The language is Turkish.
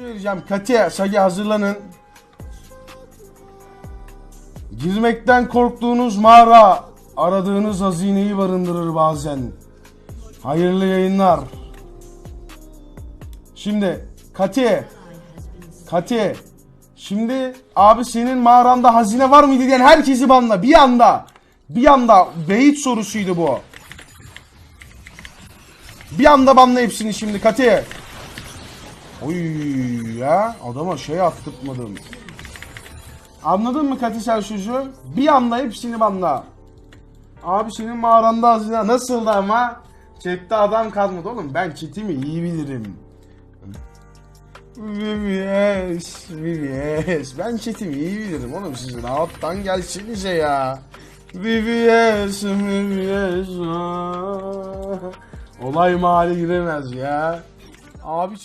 vereceğim. Katya, Sagi hazırlanın. Girmekten korktuğunuz mağara aradığınız hazineyi barındırır bazen. Hayırlı yayınlar. Şimdi Katya, Katya. Şimdi abi senin mağaranda hazine var mıydı diyen herkesi banla bir anda. Bir anda beyit sorusuydu bu. Bir anda banla hepsini şimdi Katya. Oy ya adama şey attırtmadım. Anladın mı Kati sen çocuğu? Bir anda hepsini banla. Abi senin mağaranda hazine nasıldı ama? Chat'te adam kalmadı oğlum. Ben chat'imi iyi bilirim. VVS, VVS. Ben chat'imi iyi bilirim oğlum sizin alttan gelsinize ya. VVS, VVS. Olay mahalle giremez ya. Abi